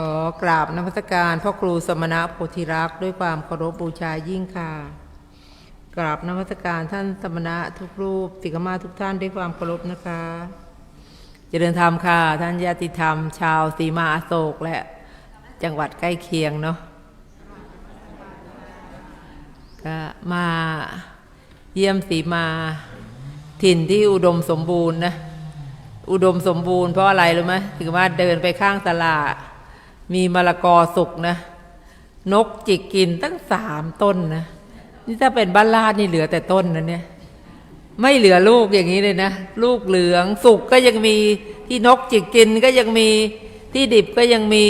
ขอกราบนมัสการพ่อครูสมณะโพธิรักษ์ด้วยความเคารพบูชายิ่งค่ะ กราบนมัสการท่านสมณะทุกรูปติกมาทุกท่านด้วยความเคารพนะคะเจริญธรรมค่ะ ท่านญาติธรรม ชาวสีมาอโศกและจังหวัดใกล้เคียงเนาะก็มาเยี่ยมสีมาถิ่นที่อุดมสมบูรณ์นะ อุดมสมบูรณ์เพราะอะไรรู้ไหมถึงว่าเดินไปข้างตลาด มีมะละกอสุกนะ นกจิกกินตั้งสามต้นนะ นี่ถ้าเป็นบ้านลาดนี่เหลือแต่ต้นนะเนี่ย ไม่เหลือลูกอย่างนี้เลยนะ ลูกเหลืองสุกก็ยังมีที่นกจิกกินก็ยังมีที่ดิบก็ยังมี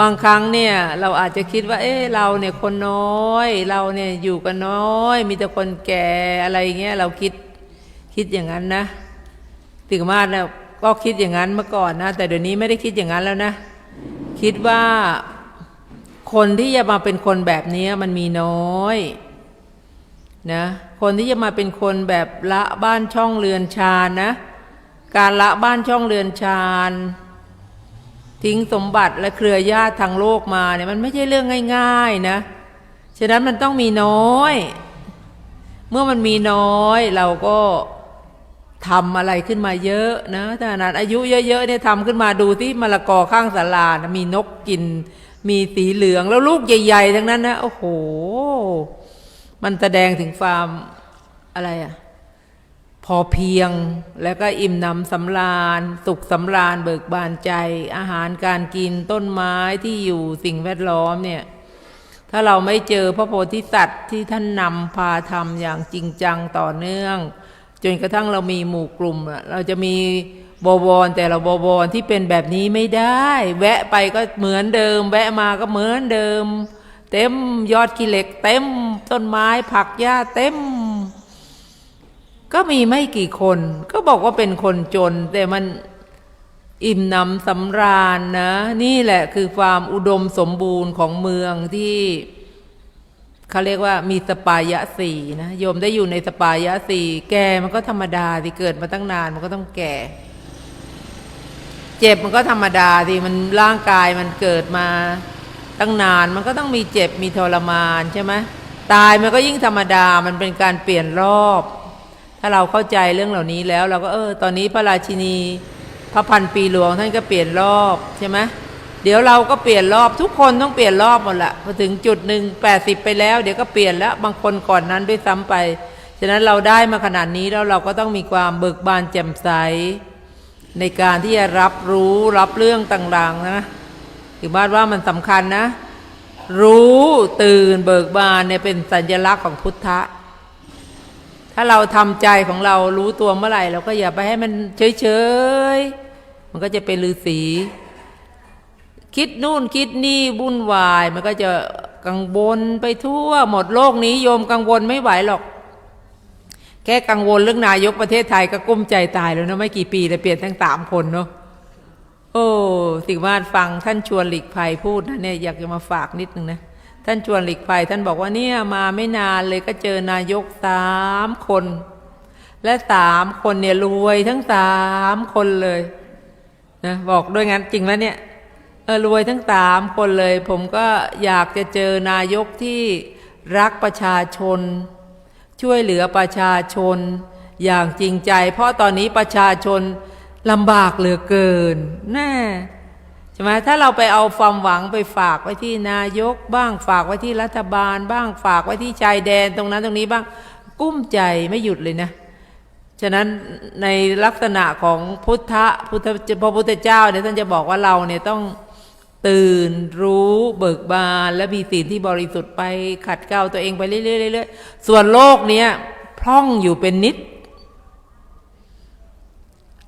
บางครั้งเนี่ยเราอาจจะคิดว่า เอ๊ะเราเนี่ยคนน้อย เราเนี่ยอยู่กันน้อย มีแต่คนแก่อะไรเงี้ยเราคิดคิดอย่างนั้นนะติกมาศเนี่ยก็คิดอย่างนั้นเมื่อก่อนนะ แต่เดี๋ยวนี้ไม่ได้คิดอย่างนั้นแล้วนะ คิดว่าคนที่จะมาเป็นคนแบบนี้มันมีน้อยนะคนที่จะมาเป็นคนแบบละบ้านช่องเรือนชานนะ การละบ้านช่องเรือนชานทิ้งสมบัติและเครือญาติทางโลกมาเนี่ยมันไม่ใช่เรื่องง่าย ๆนะ ฉะนั้นมันต้องมีน้อย เมื่อมันมีน้อยเราก็ ทำอะไรขึ้นมาเยอะนะถ้านาดอายุเยอะๆเนี่ยทำขึ้นมาดูที่มะละกอข้างศาลานะมีนกกิน มีสีเหลืองแล้วลูกใหญ่ ๆ ทั้งนั้นนะโอ้โห มันแสดงถึงความอะไรอะพอเพียงแล้วก็อิ่มหนำสำราญ สุขสำราญเบิกบานใจ อาหารการกินต้นไม้ที่อยู่สิ่งแวดล้อมเนี่ย ถ้าเราไม่เจอพระโพธิสัตว์ที่ท่านนำพาทำอย่างจริงจังต่อเนื่อง จนกระทั่งเรามีหมู่กลุ่ม เราจะมีบวรแต่เราบวรที่เป็นแบบนี้ไม่ได้ แวะไปก็เหมือนเดิม แวะมาก็เหมือนเดิม เต็มยอดกิเหล็ก เต็มต้นไม้ผักหญ้าเต็ม ก็มีไม่กี่คน ก็บอกว่าเป็นคนจน แต่มันอิ่มหนำสำราญนะ นี่แหละคือความอุดมสมบูรณ์ของเมืองที่ เขาเรียกว่ามีสปายะสี่นะโยมได้อยู่ในสปายะสี่แก่มันก็ธรรมดาที่เกิดมาตั้งนานมันก็ต้องแก่ เจ็บมันก็ธรรมดาที่มันร่างกายมันเกิดมาตั้งนานมันก็ต้องมีเจ็บมีทรมานใช่ไหมตายมันก็ยิ่งธรรมดามันเป็นการเปลี่ยนรอบ ถ้าเราเข้าใจเรื่องเหล่านี้แล้ว เราก็เออ ตอนนี้พระราชินี พระพันปีหลวงท่านก็เปลี่ยนรอบใช่ไหม เดี๋ยวเราก็เปลี่ยนรอบทุกคนต้องเปลี่ยนรอบหมดละพอถึงจุดหนึ่งแปดสิบไปแล้ว เดี๋ยวก็เปลี่ยนแล้วบางคนก่อนนั้นด้วยซ้ำไป ฉะนั้นเราได้มาขนาดนี้แล้วเราก็ต้องมีความเบิกบานแจ่มใส ในการที่จะรับรู้รับเรื่องต่างๆนะถือว่าว่ามันสำคัญนะ รู้ตื่นเบิกบานเนี่ยเป็นสัญลักษณ์ของพุทธะถ้าเราทำใจของเรารู้ตัวเมื่อไหร่เราก็อย่าไปให้มันเฉยๆมันก็จะเป็นฤาษี คิดนู่นคิดนี่วุ่นวาย มันก็จะกังวลไปทั่วหมดโลกนี้โยมกังวลไม่ไหวหรอก แค่กังวลเรื่องนายกประเทศไทยก็กุ้มใจตายแล้วเนาะไม่กี่ปีแต่เปลี่ยนทั้งสามคนเนาะโอ้สิว่าฟังท่านชวนหลีกภัยพูดนะเนี่ยอยากจะมาฝากนิดนึงนะท่านชวนหลีกภัยท่านบอกว่าเนี่ยมาไม่นานเลยก็เจอนายกสามคน และสามคนเนี่ยรวยทั้งสามคนเลยนะบอกด้วยงั้นจริงแล้วเนี่ย รวยทั้งสามคนเลย ผมก็อยากจะเจอนายกที่รักประชาชน ช่วยเหลือประชาชน อย่างจริงใจ เพราะตอนนี้ประชาชนลำบากเหลือเกินแน่ใช่ไหมถ้าเราไปเอาความหวังไปฝากไว้ที่นายกบ้างฝากไว้ที่รัฐบาล บ้างฝากไว้ที่ชายแดนตรงนั้นตรงนี้บ้างกุ้มใจไม่หยุดเลยนะฉะนั้นในลักษณะของพุทธพุทธพระพุทธเจ้าเนี่ยท่านจะบอกว่าเราเนี่ยต้อง ตื่นรู้เบิกบานและมีศีลที่บริสุทธิ์ไปขัดเกลาตัวเองไปเรื่อยๆส่วนโลกเนี้ยพร่องอยู่เป็นนิด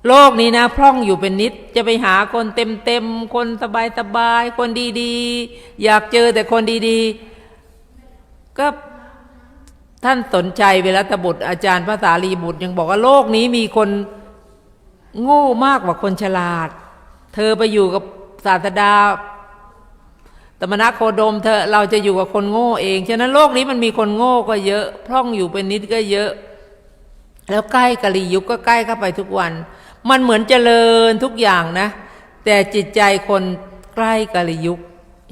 โลกนี้นะพร่องอยู่เป็นนิด จะไปหาคนเต็มๆคนสบายๆคนดีๆ อยากเจอแต่คนดีๆ ก็ท่านสนใจเวลาตบุตรอาจารย์ภาษาลีบุตรยังบอกว่าโลกนี้มีคนโง่มากกว่าคนฉลาด เธอไปอยู่กับ ศาสดาตมณะโคดมเธอเราจะอยู่กับคนโง่เอง ฉะนั้นโลกนี้มันมีคนโง่ก็เยอะ พร่องอยู่เป็นนิดก็เยอะ แล้วใกล้กะลียุคก็ใกล้เข้าไปทุกวัน มันเหมือนเจริญทุกอย่างนะ แต่จิตใจคนใกล้กาลยุค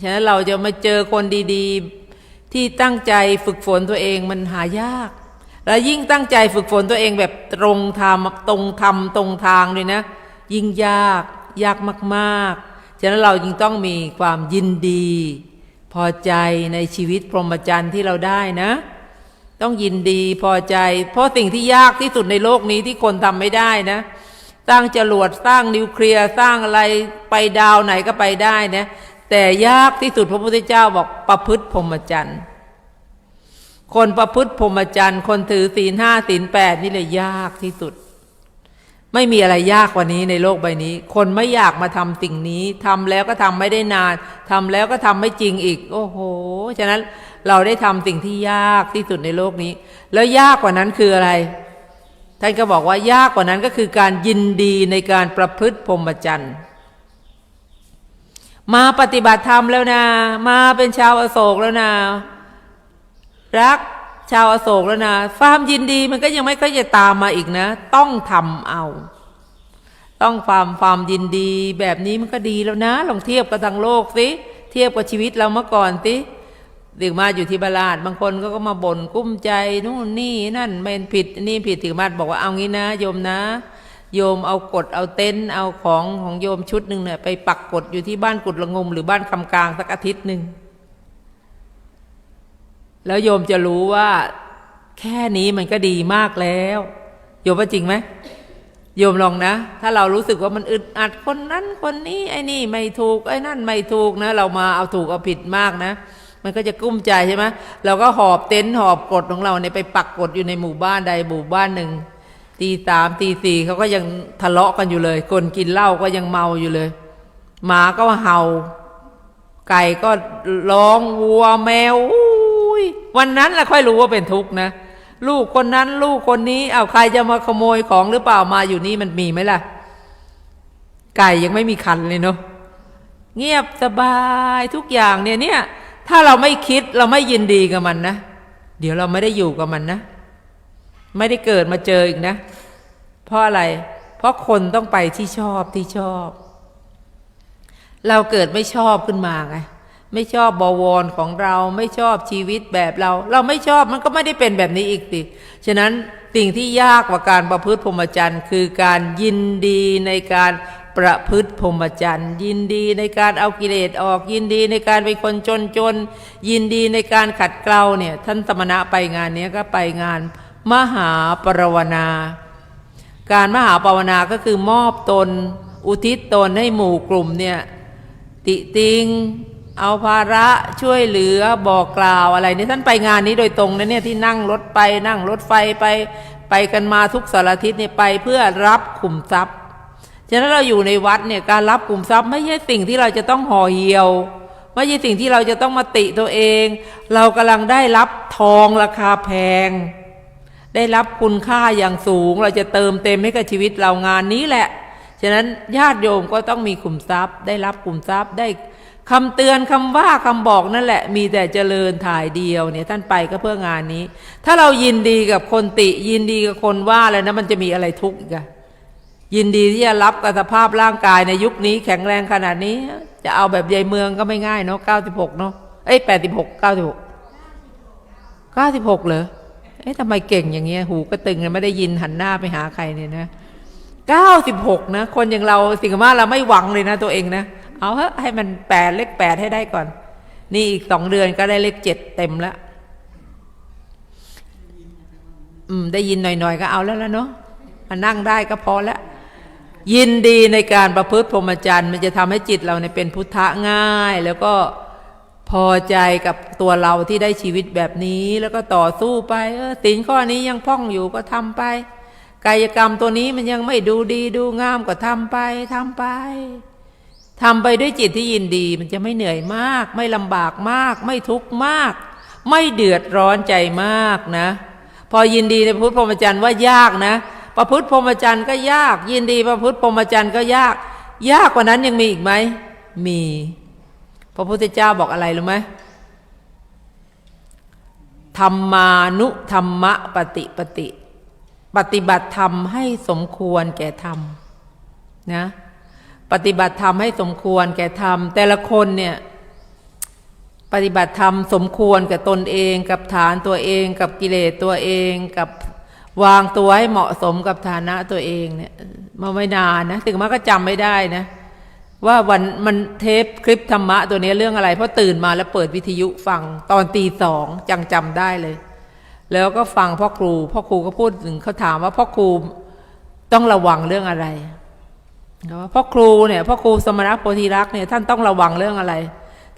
ฉะนั้นเราจะมาเจอคนดีๆ ที่ตั้งใจฝึกฝนตัวเองมันหายาก แล้วยิ่งตั้งใจฝึกฝนตัวเองแบบตรงธรรมตรงธรรมตรงทางเลยนะ ยิ่งยากยากมาก ๆ ฉะนั้นเรายิ่งต้องมีความยินดี พอใจในชีวิตพรหมจรรย์ที่เราได้นะ ต้องยินดีพอใจ เพราะสิ่งที่ยากที่สุดในโลกนี้ที่คนทำไม่ได้นะ สร้างจรวดสร้างนิวเคลียร์สร้างอะไรไปดาวไหนก็ไปได้นะแต่ยากที่สุดพระพุทธเจ้าบอกประพฤติพรหมจรรย์คนประพฤติพรหมจรรย์คนถือศีลห้าศีลแปดนี่เลยยากที่สุด ไม่มีอะไรยากกว่านี้ในโลกใบนี้ คนไม่อยากมาทำสิ่งนี้ทำแล้วก็ทำไม่ได้นานทำแล้วก็ทำไม่จริงอีก โอ้โห ฉะนั้นเราได้ทำสิ่งที่ยากที่สุดในโลกนี้ แล้วยากกว่านั้นคืออะไร ท่านก็บอกว่ายากกว่านั้นก็คือการยินดีในการประพฤติพรหมจรรย์มาปฏิบัติธรรมแล้วนะ มาเป็นชาวอโศกแล้วนะ รัก ชาวอโศกแล้วนะความยินดีมันก็ยังไม่ก็จะตามมาอีกนะ ต้องทำเอา ต้องความความยินดีแบบนี้มันก็ดีแล้วนะ ลองเทียบกับทางโลกสิเทียบกับชีวิตเราเมื่อก่อนสิถึงมาอยู่ที่บาลาดบางคนก็ก็มาบ่นกุ้มใจนู่นนี่นั่นเป็นผิดนี่ผิดถึงมาบอกว่าเอางี้นะโยมนะ โยมเอากดเอาเต็นท์เอาของของโยมชุดหนึ่งเนี่ยไปปักกดอยู่ที่บ้านกุดละงมหรือบ้านคำกลางสักอาทิตย์หนึ่ง แล้วโยมจะรู้ว่า แค่นี้มันก็ดีมากแล้ว โยมว่าจริงไหมโยมลองนะ ถ้าเรารู้สึกว่ามันอึดอัดคนนั้นคนนี้ไอ้นี่ไม่ถูกไอ้นั่นไม่ถูกนะ เรามาเอาถูกเอาผิดมากนะ มันก็จะกุ้มใจใช่ไหมเราก็หอบเต็นท์หอบกดของเราเนี่ยไปปักกดอยู่ในหมู่บ้านใดหมู่บ้านหนึ่งตีสามตีสี่เขาก็ยังทะเลาะกันอยู่เลย คนกินเหล้าก็ยังเมาอยู่เลย หมาก็เห่า ไก่ก็ร้องวัวแมว วันนั้นแหละค่อยรู้ว่าเป็นทุกข์นะ ลูกคนนั้นลูกคนนี้เอาใครจะมาขโมยของหรือเปล่ามาอยู่นี่มันมีไหมล่ะ ไก่ยังไม่มีคันเลยเนาะเงียบสบายทุกอย่างเนี่ยเนี่ย ถ้าเราไม่คิดเราไม่ยินดีกับมันนะ เดี๋ยวเราไม่ได้อยู่กับมันนะ ไม่ได้เกิดมาเจออีกนะ เพราะอะไร เพราะคนต้องไปที่ชอบที่ชอบ เราเกิดไม่ชอบขึ้นมาไง ไม่ชอบบวรของเราไม่ชอบชีวิตแบบเรา เราไม่ชอบมันก็ไม่ได้เป็นแบบนี้อีกสิฉะนั้นสิ่งที่ยากกว่าการประพฤติพรหมจรรย์ คือการยินดีในการประพฤติพรหมจรรย์ ยินดีในการเอากิเลสออกยินดีในการเป็นคนจนจนยินดีในการขัดเกลาเนี่ยท่านสมณะไปงานเนี้ยก็ไปงานมหาปรวนา การมหาปรวนาก็คือมอบตน อุทิศตนให้หมู่กลุ่มเนี่ยติติง เอาภาระช่วยเหลือบอกกล่าวอะไรนี่ท่านไปงานนี้โดยตรงนะเนี่ยที่นั่งรถไปนั่งรถไฟไปไปกันมาทุกสารทิศเนี่ยไปเพื่อรับขุมทรัพย์ฉะนั้นเราอยู่ในวัดเนี่ยการรับขุมทรัพย์ไม่ใช่สิ่งที่เราจะต้องห่อเหี่ยวไม่ใช่สิ่งที่เราจะต้องมาติตัวเอง เรากำลังได้รับทองราคาแพง ได้รับคุณค่าอย่างสูง เราจะเติมเต็มให้กับชีวิตเรางานนี้แหละ ฉะนั้นญาติโยมก็ต้องมีขุมทรัพย์ ได้รับขุมทรัพย์ได้ คำเตือนคำว่าคำบอกนั่นแหละ มีแต่เจริญถ่ายเดียวเนี่ยท่านไปก็เพื่องานนี้ ถ้าเรายินดีกับคนติ ยินดีกับคนว่าแล้วนะมันจะมีอะไรทุกข์กอะยินดีที่จะรับกับสภาพร่างกายในยุคนี้แข็งแรงขนาดนี้ จะเอาแบบยายเมืองก็ไม่ง่ายเนาะเก้าสิบหกเนาะเอ้ยแปดสิบหกเก้าสิบหกเก้าสิบหกเหรอเอ๊ะทำไมเก่งอย่างเงี้ย หูก็ตึงไม่ได้ยินหันหน้าไปหาใครเนี่ยนะเก้าสิบหกนะ คนอย่างเราสิ่งว่าเราไม่หวังเลยนะตัวเองนะ เอาเถอะให้มันแปดเลขแปดให้ได้ก่อน นี่อีกสองเดือนก็ได้เลขเจ็ดเต็มแล้วอืม ได้ยินหน่อยๆ ก็เอาแล้วแล้วเนาะมานั่งได้ก็พอแล้วยินดีในการประพฤติพรหมจรรย์ มันจะทำให้จิตเราเนี่ยเป็นพุทธะง่าย แล้วก็พอใจกับตัวเราที่ได้ชีวิตแบบนี้ แล้วก็ต่อสู้ไป เออศีลข้อนี้ยังพ่องอยู่ก็ทำไป กายกรรมตัวนี้มันยังไม่ดูดีดูงามก็ทำไปทำไป ทำไปด้วยจิตที่ยินดีมันจะไม่เหนื่อยมาก ไม่ลำบากมาก ไม่ทุกข์มาก ไม่เดือดร้อนใจมากนะ พอยินดีในพุทธพรหมจรรย์ว่ายากนะ ประพฤติพรหมจรรย์ก็ยาก ยินดีประพฤติพรหมจรรย์ก็ยาก ยากกว่านั้นยังมีอีกไหมมีพระพุทธเจ้าบอกอะไรรู้ไหมธรรมานุธรรมะปฏิปฏิ ปฏิบัติธรรมให้สมควรแก่ธรรมนะ ปฏิบัติธรรมให้สมควรแก่ธรรม แต่ละคนเนี่ยปฏิบัติธรรมสมควรกับตนเองกับฐานตัวเอง กับกิเลสตัวเองกับวางตัวให้เหมาะสมกับฐานะตัวเองเนี่ยมาไม่นานนะ ถึงมาก็จำไม่ได้นะ ว่าวันมันเทปคลิปธรรมะตัวนี้เรื่องอะไร เพราะตื่นมาแล้วเปิดวิทยุฟังตอนตีสองจังจำได้เลย แล้วก็ฟังพ่อครู พ่อครูก็พูดถึงเขาถามว่าพ่อครูต้องระวังเรื่องอะไร เขาว่าพ่อครูเนี่ยพ่อครูสมณโพธิรักษ์เนี่ยท่านต้องระวังเรื่องอะไร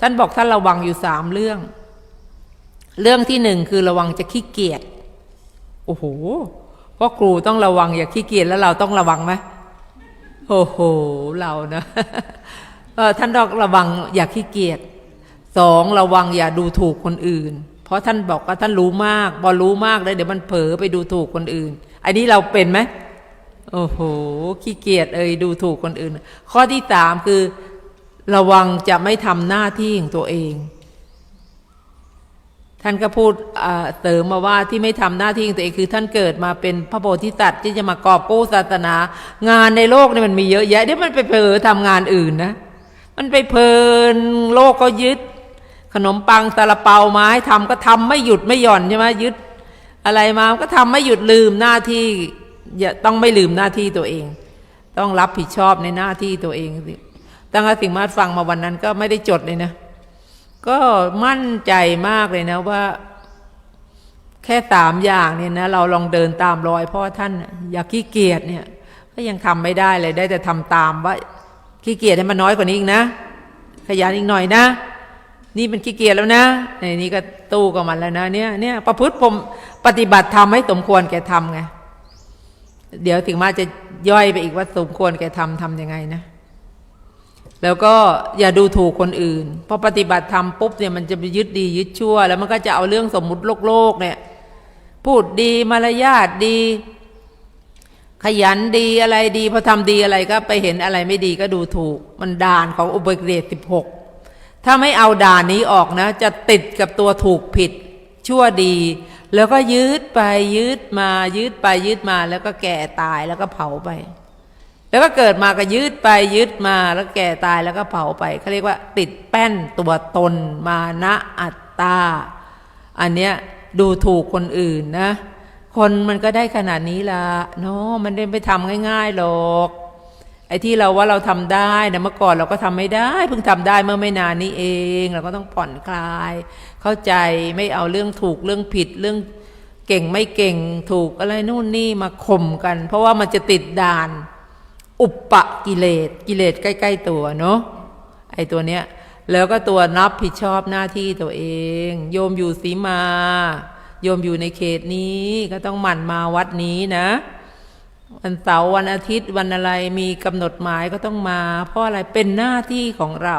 ท่านบอกท่านระวังอยู่สามเรื่อง เรื่องที่หนึ่งคือระวังจะขี้เกียจโอ้โหพ่อครูต้องระวังอย่าขี้เกียจแล้วเราต้องระวังไหมโอ้โหเรานะเออท่านต้องระวังอย่าขี้เกียจสองระวังอย่าดูถูกคนอื่น เพราะท่านบอกว่าท่านรู้มากพอรู้มากแล้วเดี๋ยวมันเผลอไปดูถูกคนอื่น อันนี้เราเป็นไหม โอ้โห ขี้เกียจเอ่ยดูถูกคนอื่น ข้อที่สามคือ ระวังจะไม่ทำหน้าที่ของตัวเอง ท่านก็พูดเสริมมาว่าที่ไม่ทำหน้าที่ของตัวเองคือ ท่านเกิดมาเป็นพระโพธิสัตว์ที่จะมากอบกู้ศาสนา งานในโลกนี่มันมีเยอะแยะเดี๋ยวมันไปเพลอทำงานอื่นนะ มันไปเพลินโลกก็ยึด ขนมปังซาลเปามาให้ทำก็ทำไม่หยุดไม่หย่อนใช่ไหมยึด อะไรมาก็ทำไม่หยุดลืมหน้าที่ อย่าต้องไม่ลืมหน้าที่ตัวเอง ต้องรับผิดชอบในหน้าที่ตัวเองสิตั้งแต่สิ่งมาฟังมาวันนั้นก็ไม่ได้จดเลยนะ ก็มั่นใจมากเลยนะว่า แค่สามอย่างเนี่ยนะเราลองเดินตามรอยพ่อท่าน อย่าขี้เกียจเนี่ย ก็ยังทำไม่ได้เลยได้แต่ทำตามว่าขี้เกียจให้มันน้อยกว่านี้อีกนะ ขยันอีกหน่อยนะ นี่มันขี้เกียจแล้วนะในนี้ก็ตู้กับมันแล้วนะเนี่ยเนี่ยประพฤติผมปฏิบัติทำให้สมควรแก่ทำไง เดี๋ยวถึงมาจะย่อยไปอีกว่าสมควรแก่ทำทำยังไงนะ แล้วก็อย่าดูถูกคนอื่น พอปฏิบัติธรรมปุ๊บเนี่ยมันจะไปยึดดียึดชั่ว แล้วมันก็จะเอาเรื่องสมมุติโลกโลกเนี่ย พูดดีมารยาทดี ขยันดีอะไรดี พอทำดีอะไรก็ไปเห็นอะไรไม่ดีก็ดูถูก มันด่านของอุเบกเรสิบหกถ้าไม่เอาด่านนี้ออกนะ จะติดกับตัวถูกผิดชั่วดี แล้วก็ยืดไปยืดมา ยืดไปยืดมาแล้วก็แก่ตายแล้วก็เผาไป แล้วก็เกิดมาก็ยืดไปยืดมาแล้วแก่ตายแล้วก็เผาไปเขาเรียกว่า ติดแป้นตัวตนมานะอัตตา อันเนี้ยดูถูกคนอื่นนะ คนมันก็ได้ขนาดนี้ละเนาะมันได้ไปทำง่ายๆหรอก ไอ้ที่เราว่าเราทำได้นะเมื่อก่อนเราก็ทำไม่ได้เพิ่งทำได้เมื่อไม่นานนี้เองเราก็ต้องผ่อนคลาย เข้าใจไม่เอาเรื่องถูกเรื่องผิดเรื่องเก่งไม่เก่งถูกอะไรนู่นนี่มาข่มกัน เพราะว่ามันจะติดด่าน อุปปะกิเลสกิเลสใกล้ ๆ ตัวเนาะไอ้ตัวเนี้ยแล้วก็ตัวนับผิดชอบหน้าที่ตัวเอง โยมอยู่สีมา โยมอยู่ในเขตนี้ก็ต้องหมั่นมาวัดนี้นะ วันเสาร์วันอาทิตย์วันอะไรมีกำหนดหมายก็ต้องมา เพราะอะไรเป็นหน้าที่ของเรา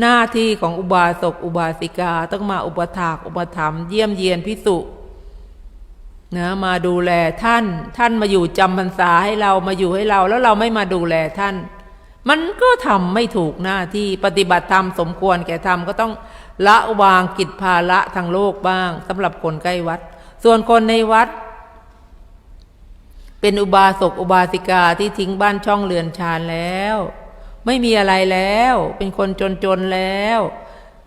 หน้าที่ของอุบาสกอุบาสิกาต้องมาอุปถากอุปถัมภ์เยี่ยมเยียนพิสุนะมาดูแลท่าน ท่านมาอยู่จำพรรษาให้เรามาอยู่ให้เรา แล้วเราไม่มาดูแลท่าน มันก็ทำไม่ถูกหน้าที่ปฏิบัติธรรมสมควรแก่ธรรมก็ต้องละวางกิจภาระทางโลกบ้างสำหรับคนใกล้วัด ส่วนคนในวัด เป็นอุบาสกอุบาสิกาที่ทิ้งบ้านช่องเรือนชานแล้ว ไม่มีอะไรแล้ว เป็นคนจนๆแล้ว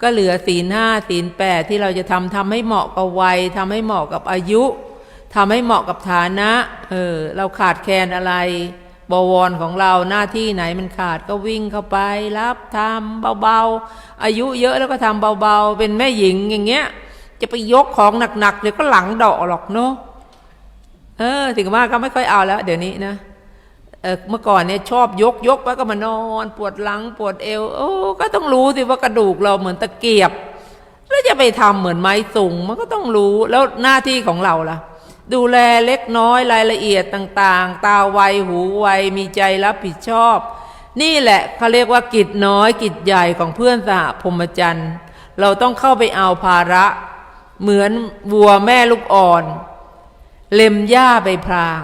ก็เหลือศีลห้าศีลแปดที่เราจะทำทำให้เหมาะกับวัยทำให้เหมาะกับอายุทำให้เหมาะกับฐานะเออเราขาดแคลนอะไรบวรของเราหน้าที่ไหนมันขาดก็วิ่งเข้าไปรับทำเบาๆ อายุเยอะแล้วก็ทำเบาๆ เป็นแม่หญิงอย่างเงี้ย จะไปยกของหนักๆเดี๋ยวก็หลังดอกหรอกเนาะ เออถึงว่าก็ไม่ค่อยเอาแล้ว เดี๋ยวนี้นะเออเมื่อก่อนเนี่ยชอบยกยกแล้วก็มานอน ปวดหลังปวดเอว โอ้ก็ต้องรู้สิว่ากระดูกเราเหมือนตะเกียบ แล้วจะไปทำเหมือนไม้สูงมันก็ต้องรู้แล้วหน้าที่ของเราล่ะ ดูแลเล็กน้อยรายละเอียดต่างๆ ตาไวหูไวมีใจรับผิดชอบ นี่แหละเขาเรียกว่ากิจน้อยกิจใหญ่ของเพื่อนสหพรหมจรรย์เราต้องเข้าไปเอาภาระ เหมือนวัวแม่ลูกอ่อน เล็มหญ้าไปพลาง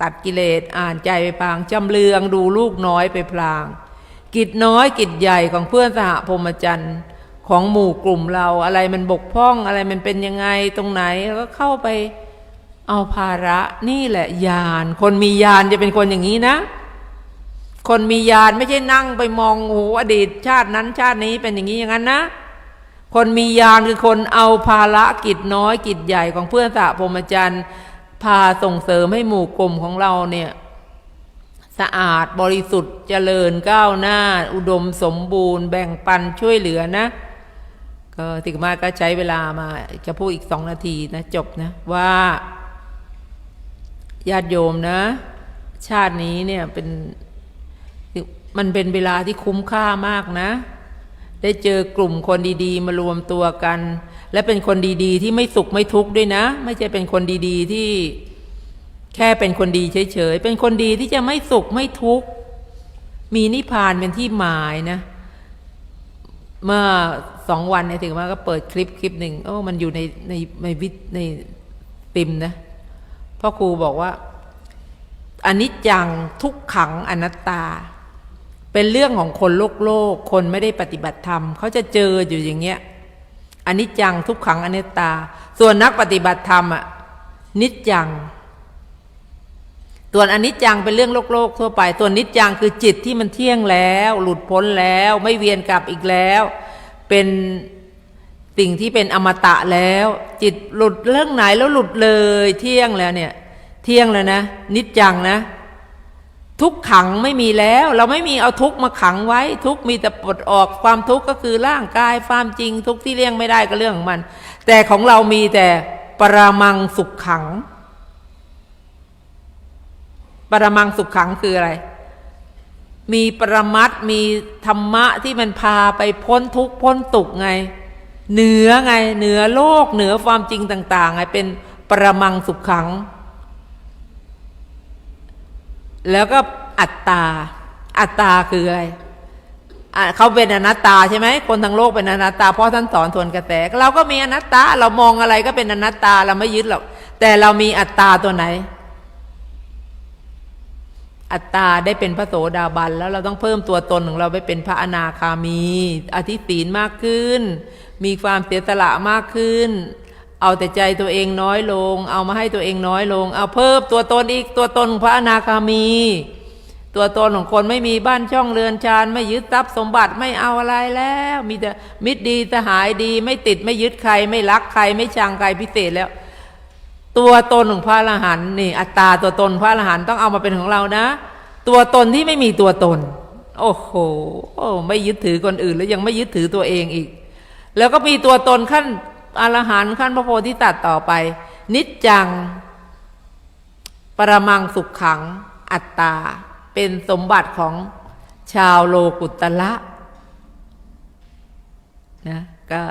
ตัดกิเลสอ่านใจไปพลางจำเลืองดูลูกน้อยไปพลาง กิจน้อยกิจใหญ่ของเพื่อนสหพรมจรรย์ของหมู่กลุ่มเราอะไรมันบกพร่องอะไรมันเป็นยังไงตรงไหนแล้วก็เข้าไปเอาภาระนี่แหละญาณคนมีญาณจะเป็นคนอย่างนี้นะ คนมีญาณไม่ใช่นั่งไปมองโอ้อดีตชาตินั้นชาตินี้เป็นอย่างนี้อย่างนั้นนะ คนมีญาณคือคนเอาภาระกิจน้อยกิจใหญ่ของเพื่อนสหพรหมจรรย์พาส่งเสริมให้หมู่กลุ่มของเราเนี่ยสะอาดบริสุทธิ์เจริญก้าวหน้า อุดมสมบูรณ์ แบ่งปันช่วยเหลือนะก็ติกมาก็ใช้เวลามาจะพูดอีกสองนาทีนะจบนะว่าญาติโยมนะ ชาตินี้เนี่ยเป็นมันเป็นเวลาที่คุ้มค่ามากนะ ได้เจอกลุ่มคนดีๆ มารวมตัวกัน และเป็นคนดีๆ ที่ไม่สุขไม่ทุกข์ด้วยนะ ไม่ใช่เป็นคนดีๆที่แค่เป็นคนดีเฉยๆ เป็นคนดีที่จะไม่สุขไม่ทุกข์ มีนิพพานเป็นที่หมายนะ เมื่อสองวันเนี่ยถึงว่าก็เปิดคลิปคลิปหนึ่งโอ้มันอยู่ในในในวิทในติมนะพ่อครูบอกว่าอนิจจังทุกขังอนัตตา เป็นเรื่องของคนโลกโลก คนไม่ได้ปฏิบัติธรรมเขาจะเจออยู่อย่างเงี้ยอนิจจังทุกขังอนัตตา ส่วนนักปฏิบัติธรรมอะนิจจังส่วนอนิจจังเป็นเรื่องโลกโลกทั่วไป ส่วนนิจจังคือจิตที่มันเที่ยงแล้ว หลุดพ้นแล้ว ไม่เวียนกลับอีกแล้ว เป็นสิ่งที่เป็นอมตะแล้ว จิตหลุดเรื่องไหนแล้วหลุดเลย เที่ยงแล้วเนี่ย เที่ยงแล้วนะ นิจจังนะ ทุกขังไม่มีแล้ว เราไม่มีเอาทุกมาขังไว้ ทุกมีแต่ปลดออกความทุกข์ก็คือร่างกายความจริง ทุกที่เลี่ยงไม่ได้ก็เรื่องของมัน แต่ของเรามีแต่ปรามังสุขขัง ปรมังสุขขังคืออะไร มีปรมัตมีธรรมะที่มันพาไปพ้นทุกข์พ้นตุกไง เหนือไง เหนือโลกเหนือความจริงต่าง ๆ ไงเป็นปรมังสุขขัง แล้วก็อัตตา อัตตาคืออะไรเขาเป็นอนัตตาใช่ไหมคนทั้งโลกเป็นอนัตตาเพราะท่านสอนทวนกระแสเราก็มีอนัตตาเรามองอะไรก็เป็นอนัตตาเราไม่ยึดหรอกแต่เรามีอัตตาตัวไหน อัตตาได้เป็นพระโสดาบันแล้วเราต้องเพิ่มตัวตนของเราไปเป็นพระอนาคามี อธิศีลมากขึ้น มีความเสียสละมากขึ้น เอาแต่ใจตัวเองน้อยลง เอามาให้ตัวเองน้อยลง เอาเพิ่มตัวตนอีกตัวตนของพระอนาคามี ตัวตนของคนไม่มีบ้านช่องเรือนชานไม่ยึดทรัพย์สมบัติไม่เอาอะไรแล้ว มีแต่มิตรดีสหายดี ไม่ติดไม่ยึดใคร ไม่รักใคร ไม่ชังใครพิเศษแล้ว ตัวตนของพระอรหันต์นี่ อัตตาตัวตนพระอรหันต์ต้องเอามาเป็นของเรานะ ตัวตนที่ไม่มีตัวตน โอ้โหโอ้ไม่ยึดถือคนอื่น แล้วยังไม่ยึดถือตัวเองอีก แล้วก็มีตัวตนขั้น อรหันต์ขั้นพระโพธิสัตว์ต่อไป นิจจัง ปรมังสุขขัง อัตตา เป็นสมบัติของชาวโลกุตละนะก็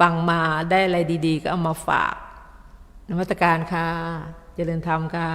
ฟังมาได้อะไรดี ๆ ก็เอามาฝาก นมัตการค่ะ เจริญธรรมค่ะ